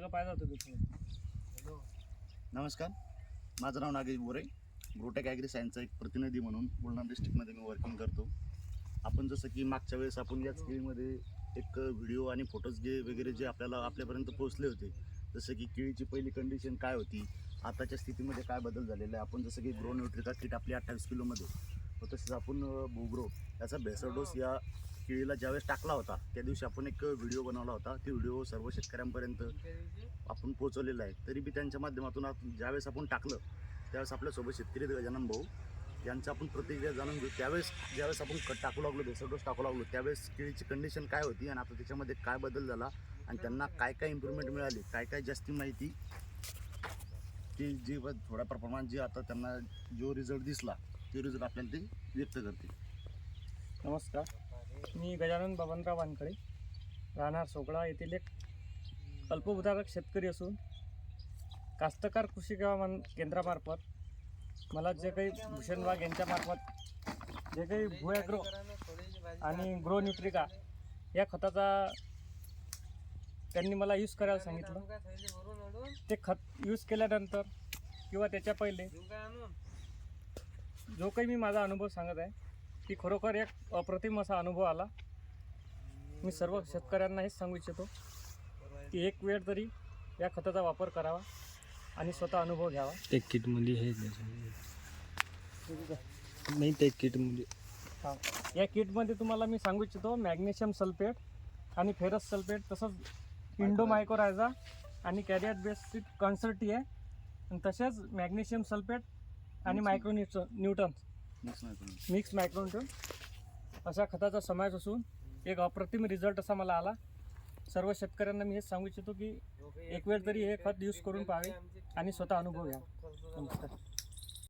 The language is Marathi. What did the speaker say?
मागं पाहिजे होतं तिथे नमस्कार. माझं नाव नागेश बोरे. ग्रोटेक ॲग्री सायन्सचा एक प्रतिनिधी म्हणून बुलढाणा डिस्ट्रिक्टमध्ये मी वर्किंग करतो. आपण जसं की मागच्या वेळेस आपण याच केळीमध्ये एक व्हिडिओ आणि फोटोज जे वगैरे जे आपल्याला आपल्यापर्यंत पोहोचले होते जसं की केळीची पहिली कंडिशन काय होती आताच्या स्थितीमध्ये काय बदल झालेला आहे? आपण जसं की ग्रो न्यूट्रिका किट आपली अठ्ठावीस किलोमध्ये तसेच आपण बोगरो याचा बेसर डोस या केळीला ज्यावेळेस टाकला होता त्या दिवशी आपण एक व्हिडिओ बनवला होता. ती व्हिडिओ सर्व शेतकऱ्यांपर्यंत आपण पोहोचवलेला आहे. तरी बी त्यांच्या माध्यमातून ज्यावेळेस आपण टाकलं त्यावेळेस आपल्यासोबत शेतकरी गजानन भाऊ यांचं आपण प्रतिक्रिया जाणून घेऊ. त्यावेळेस ज्यावेळेस आपण कट टाकू लागलो बेसर डोस टाकू लागलो त्यावेळेस केळीची कंडिशन काय होती आणि आता त्याच्यामध्ये काय बदल झाला आणि त्यांना काय काय इम्प्रूव्हमेंट मिळाली काय काय जास्ती माहिती की जी व थोड्या प्रमाणात जी आता त्यांना जो रिझल्ट दिसला तो रिझल्ट आपल्याला ते व्यक्त करते. नमस्कार. मी गजानन बबनराव वानखडे राहणार सोगळा येथील एक अल्पभूधारक शेतकरी असून कास्तकार कृषी सेवा मन केंद्रामार्फत मला जे काही भूषण वाघ यांच्यामार्फत जे काही भुॲग्रो आणि ग्रो न्यूट्रिका या खताचा त्यांनी मला यूज करायला सांगितलं. ते खत यूज केल्यानंतर किंवा त्याच्या पहिले जो काही मी माझा अनुभव सांगत आहे की खरोखर एक अप्रतिम असा अनुभव आला. मी सर्व शेतकऱ्यांना हेच सांगू इच्छितो की एक वेळ तरी या खताचा वापर करावा आणि स्वतः अनुभव घ्यावा. ते किटमध्ये हे नाही ते किटमध्ये हा. या किटमध्ये तुम्हाला मी सांगू इच्छितो मॅग्नेशियम सल्फेट आणि फेरस सल्फेट तसंच इंडोमायकोरायझा आणि कॅरियर बेसिक कॉन्सर्टी आहे आणि तसेच मॅग्नेशियम सल्फेट आणि micro nutrient mix mix micronutrient अशा खताचा समावेश असून एक अप्रतिम रिझल्ट असा मला आला. सर्व शेतकऱ्यांना मी हेच सांगू इच्छितो की एक वेळ तरी हे खत यूज करून पाहावे आणि स्वतः अनुभव घ्या. नमस्कार.